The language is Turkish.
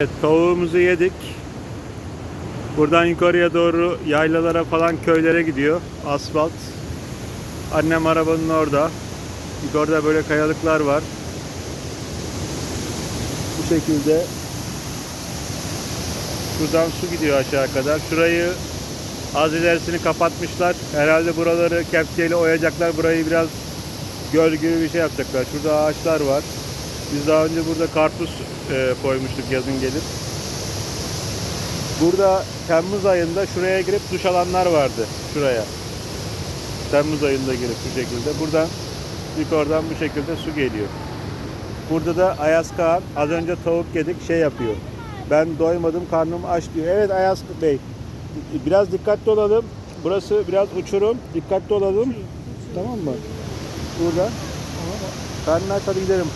Evet, tavuğumuzu yedik. Buradan yukarıya doğru yaylalara falan köylere gidiyor. Asfalt. Annem arabanın orada. Yukarıda böyle kayalıklar var. Bu şekilde Şuradan su gidiyor aşağı kadar. Şurayı az ilerisini kapatmışlar. Herhalde buraları kepçeyle oyacaklar. Burayı biraz göl gibi bir şey yapacaklar. Şurada ağaçlar var. Biz daha önce burada karpuz e, koymuştuk yazın gelip. Burada Temmuz ayında şuraya girip duş alanlar vardı. Şuraya. Temmuz ayında girip bu şekilde. Buradan yukarıdan bu şekilde su geliyor. Burada da Ayaz Kağan az önce tavuk yedik şey yapıyor. Ben doymadım karnım aç diyor. Evet Ayaz Bey biraz dikkatli olalım. Burası biraz uçurum. Dikkatli olalım. Tamam mı? Burada. Karnın aç hadi gidelim.